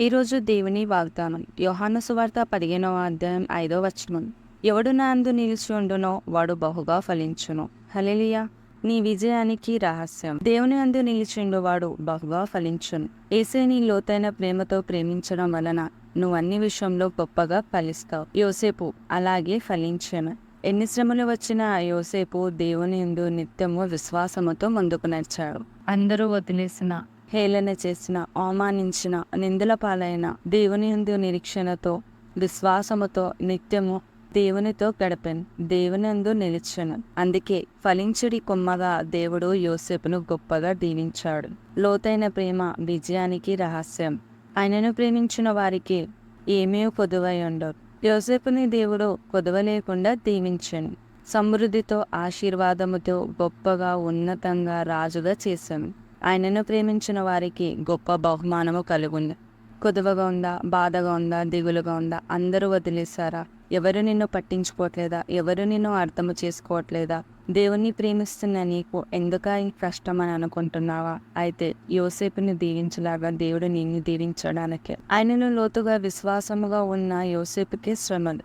ఈరోజు దేవుని వాగ్దానం. యోహాను సువార్త పదిహేనవ అధ్యాయం ఐదో వచనం. ఎవడు నా అందు నిలిచి ఉండునో వాడు బహుగా ఫలించును. హలెలియా నీ విజయానికి రహస్యం. దేవుని అందు నిలిచిండు వాడు బహుగా ఫలించును. ఏసే నీ లోతైన ప్రేమతో ప్రేమించడం వలన నువ్వు అన్ని విషయంలో గొప్పగా ఫలిస్తావు. యోసేపు అలాగే ఫలించను. ఎన్ని శ్రమలు వచ్చినా ఆ యోసేపు దేవుని యందు నిత్యము విశ్వాసముతో ముందుకు నడిచాడు. అందరూ వదిలేసిన హేళన చేసిన అవమానించిన నిందల పాలైన దేవుని యందు నిరీక్షణతో విశ్వాసముతో నిత్యము దేవునితో గడపను దేవుని అందు నిలిచను. అందుకే ఫలించుడి కొమ్మగా దేవుడు యోసేపును గొప్పగా దీవించాడు. లోతైన ప్రేమ విజయానికి రహస్యం. ఆయనను ప్రేమించిన వారికి ఏమీ కొదువై ఉండవు యోసేపుని దేవుడు కొదవ లేకుండా దీవించాను. సమృద్ధితో ఆశీర్వాదముతో గొప్పగా ఉన్నతంగా రాజుగా చేశాను ఆయనను ప్రేమించిన వారికి గొప్ప బహుమానము కలుగుంది కుదువగా ఉందా బాధగా ఉందా దిగులుగా ఉందా అందరూ వదిలేశారా? ఎవరు నిన్ను పట్టించుకోవట్లేదా ఎవరు నిన్ను అర్థము చేసుకోవట్లేదా? దేవుణ్ణి ప్రేమిస్తున్న నీకు ఎందుక కష్టం అని అనుకుంటున్నావా? అయితే యోసేపుని దీవించలాగా దేవుడు నిన్ను దీవించడానికి. ఆయనను లోతుగా విశ్వాసముగా ఉన్న యోసేపుకి శ్రమలు.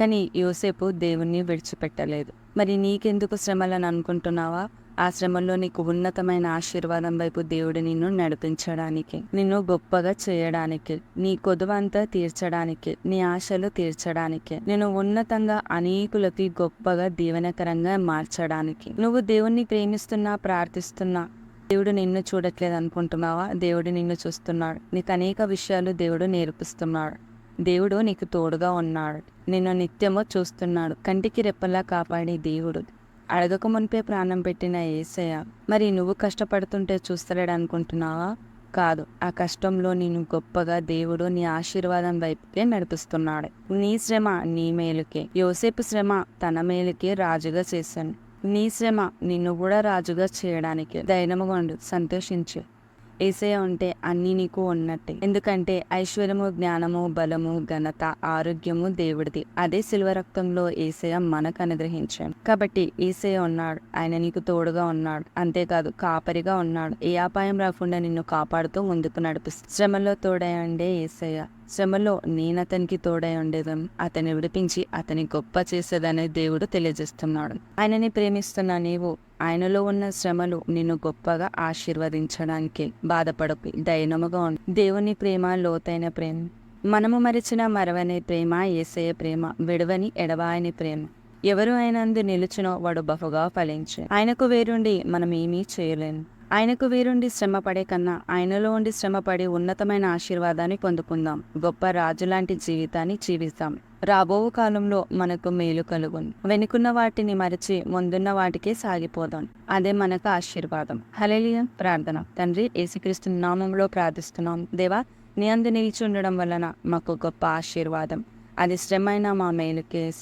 కానీ యోసేపు దేవుణ్ణి విడిచిపెట్టలేదు. మరి నీకెందుకు శ్రమలని అనుకుంటున్నావా? ఆ నీకు ఉన్నతమైన ఆశీర్వాదం వైపు దేవుడు నిన్ను నడిపించడానికి నిన్ను గొప్పగా చేయడానికి నీ కొదువంతా తీర్చడానికి నీ ఆశలు తీర్చడానికి నేను ఉన్నతంగా అనేకులకి గొప్పగా దీవెనకరంగా మార్చడానికి. నువ్వు దేవుణ్ణి ప్రేమిస్తున్నా ప్రార్థిస్తున్నా దేవుడు నిన్ను చూడట్లేదు అనుకుంటున్నావా దేవుడు నిన్ను చూస్తున్నాడు. నీకు అనేక విషయాలు దేవుడు నేర్పిస్తున్నాడు. దేవుడు నీకు తోడుగా ఉన్నాడు. నిన్ను నిత్యము చూస్తున్నాడు. కంటికి రెప్పలా కాపాడే దేవుడు. అడగక మునిపే ప్రాణం పెట్టిన ఏసయ్య మరి నువ్వు కష్టపడుతుంటే చూస్తలేడు అనుకుంటున్నావా కాదు ఆ కష్టంలో నేను గొప్పగా దేవుడు నీ ఆశీర్వాదం వైపుకే నడిపిస్తున్నాడు. నీ శ్రమ నీ మేలుకే. యోసేపు శ్రమ తన మేలుకే రాజుగా చేశాను. నీ శ్రమ నిన్ను కూడా రాజుగా చేయడానికి ధైర్యముగా సంతోషించు. ఏసయ ఉంటే అన్నీ నీకు ఉన్నట్టే. ఎందుకంటే ఐశ్వర్యము జ్ఞానము బలము ఘనత ఆరోగ్యము దేవుడిది. అదే శిల్వ రక్తంలో ఏసయ మనకు అనుగ్రహించాడు. కాబట్టి ఏసయ ఉన్నాడు. ఆయన నీకు తోడుగా ఉన్నాడు. అంతేకాదు కాపరిగా ఉన్నాడు. ఏ అపాయం రాకుండా నిన్ను కాపాడుతూ ముందుకు నడిపిస్తుంది శ్రమలో తోడై ఉండే ఏసయ్య. శ్రమలో నేను అతనికి తోడై ఉండేదని అతని విడిపించి అతని గొప్ప చేసేదనే దేవుడు తెలియజేస్తున్నాడు. ఆయనని ప్రేమిస్తున్న నీవు ఆయనలో ఉన్న శ్రమలు నిన్ను గొప్పగా ఆశీర్వదించడానికి బాధపడకు. దైనముగా ఉండు. దేవుని ప్రేమ లోతైన ప్రేమ. మనము మరిచిన మరవని ప్రేమ ఏసయ ప్రేమ విడవని ఎడవాయని ప్రేమ. ఎవరు అయినందు నిలుచునో వాడు బహుగా ఫలించే. ఆయనకు వేరుండి మనం ఏమీ చేయలేము ఆయనకు వీరుండి శ్రమపడే కన్నా ఆయనలో ఉండి శ్రమపడి ఉన్నతమైన ఆశీర్వాదాన్ని పొందుకుందాం. గొప్ప రాజులాంటి జీవితాన్ని జీవిస్తాం. రాబో కాలంలో మనకు మేలు కలుగును. వెనుకున్న వాటిని మరచి ముందున్న వాటికే సాగిపోదాం. అదే మనకు ఆశీర్వాదం. హలేలియ ప్రార్థన. తండ్రి యేసుక్రీస్తు నామంలో ప్రార్థిస్తున్నాం. దేవా నీ అందు నిలిచి ఉండడం వలన మాకు గొప్ప ఆశీర్వాదం. అది శ్రమైన మా మేలుకి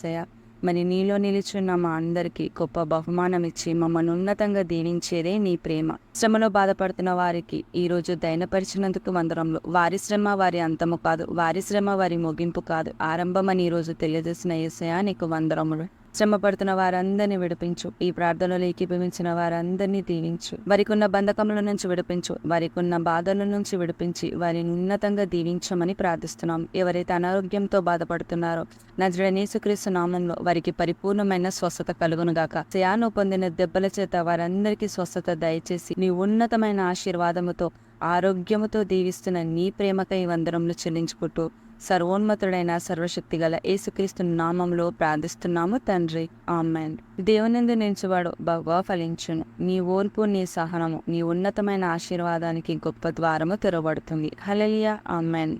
మరి నీలో నిలుచున్న మా అందరికీ గొప్ప బహుమానం ఇచ్చి మమ్మల్ని ఉన్నతంగా దీవించేదే నీ ప్రేమ. శ్రమలో బాధపడుతున్న వారికి ఈ రోజు దయనపరిచినందుకు వందరంలో. వారి శ్రమ వారి అంతము కాదు వారి శ్రమ వారి ముగింపు కాదు. ఆరంభమని ఈరోజు తెలియజేసిన ఏసయా నీకు వందరములు. శ్రమ పడుతున్న వారందరినీ విడిపించు. ఈ ప్రార్థనలో ఏకీభవించిన వారందరినీ దీవించు. వారికి ఉన్న బంధకముల నుంచి విడిపించు. వారికి ఉన్న బాధల నుంచి విడిపించి వారిని ఉన్నతంగా దీవించమని ప్రార్థిస్తున్నాం. ఎవరైతే అనారోగ్యంతో బాధపడుతున్నారో నజడనేసుక్రీస్తు నామంలో వారికి పరిపూర్ణమైన స్వస్థత కలుగునుగాక శయాను పొందిన దెబ్బల చేత వారందరికీ స్వస్థత దయచేసి నీ ఉన్నతమైన ఆశీర్వాదముతో ఆరోగ్యముతో దీవిస్తున్న నీ ప్రేమకై వందరములు చెల్లించుకుంటూ సర్వోన్నతుడైన సర్వశక్తి గల యేసుక్రీస్తు నామంలో ప్రార్థిస్తున్నాము తండ్రి. ఆమెన్. దేవునందు నిలిచివాడు బాగా ఫలించును. నీ ఓర్పు నీ సహనము నీ ఉన్నతమైన ఆశీర్వాదానికి గొప్ప ద్వారము తెరవబడుతుంది. హలలియా ఆమెన్.